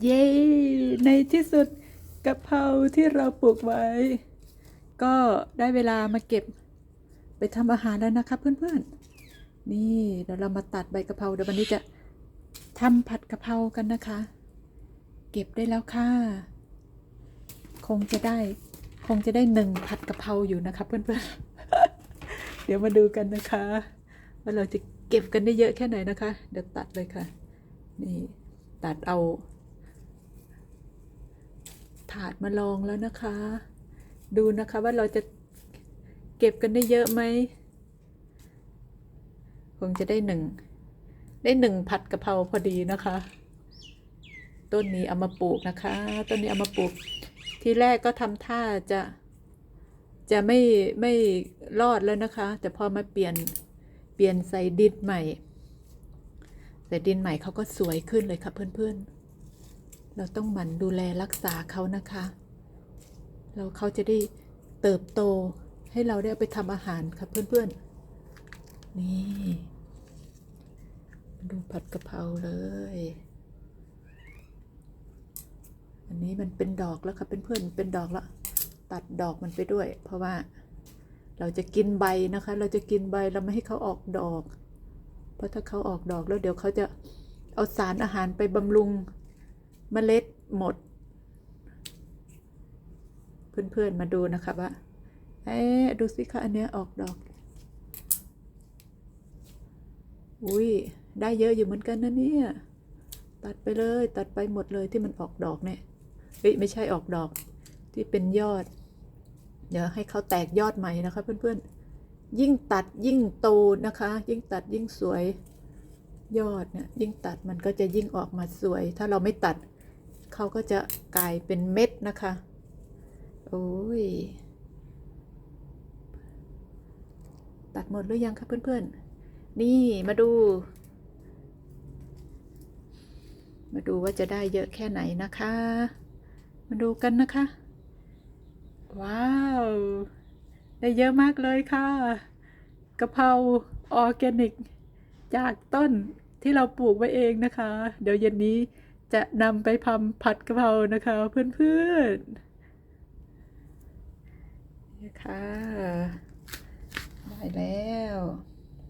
เย้ ในที่สุดกะเพราที่เราปลูกไว้ ก็ได้เวลามาเก็บไปทำอาหารแล้วนะคะเพื่อนๆ นี่เดี๋ยวเรามาตัดใบกะเพราเดี๋ยววันนี้จะทำผัดกะเพรากันนะคะ เก็บได้แล้วค่ะ คงจะได้ คงจะได้หนึ่งผัดกะเพราอยู่นะคะเพื่อนๆ เดี๋ยวมาดูกันนะคะว่าเราจะเก็บกันได้เยอะแค่ไหนนะคะ เดี๋ยวตัดเลยค่ะ นี่ตัดเอา ถาดมาลองแล้วนะคะ ดูนะคะว่าเราจะเก็บกันได้เยอะไหมคงจะได้หนึ่งได้หนึ่งผัดกะเพราพอดีนะคะ ต้นนี้เอามาปลูกนะคะ ต้นนี้เอามาปลูก ทีแรกก็ทำท่าจะจะไม่ไม่รอดแล้วนะคะ แต่พอมาเปลี่ยนเปลี่ยนใส่ดินใหม่ ใส่ดินใหม่เขาก็สวยขึ้นเลยค่ะเพื่อนๆ เราต้องหมั่นดูแลรักษาเขานะคะ เราเขาจะได้เติบโตให้เราได้เอาไปทำอาหารค่ะเพื่อนๆ นี่ ดูผัดกะเพราเลย อันนี้มันเป็นดอกแล้วค่ะเพื่อนๆเป็นดอกแล้ว ตัดดอกมันไปด้วย เพราะว่าเราจะกินใบนะคะ เราจะกินใบเราไม่ให้เขาออกดอก เพราะถ้าเขาออกดอกแล้วเดี๋ยวเขาจะเอาสารอาหารไปบำรุง เมล็ดหมด เพื่อนๆมาดูนะคะว่าเอ๊ดูสิคะอันเนี้ยออกดอก อุ้ยได้เยอะอยู่เหมือนกันนะเนี่ยตัดไปเลยตัดไปหมดเลยที่มันออกดอกเนี่ยเฮ้ยไม่ใช่ออกดอกที่เป็นยอด เดี๋ยวให้เขาแตกยอดใหม่นะคะเพื่อนๆ ยิ่งตัดยิ่งโตนะคะ ยิ่งตัดยิ่งสวยยอดเนี่ยยิ่งตัดมันก็จะยิ่งออกมาสวย ถ้าเราไม่ตัด เขาก็จะกลายเป็นเม็ดนะคะ โอ้ย ตัดหมดหรือยังคะเพื่อนๆ นี่มาดู มาดูว่าจะได้เยอะแค่ไหนนะคะ มาดูกันนะคะ ว้าว ได้เยอะมากเลยค่ะกะเพราออร์แกนิก จากต้นที่เราปลูกไว้เองนะคะ เดี๋ยวเย็นนี้ จะนำไปทำผัดกะเพรานะคะ เพื่อนๆนี่ค่ะได้แล้ว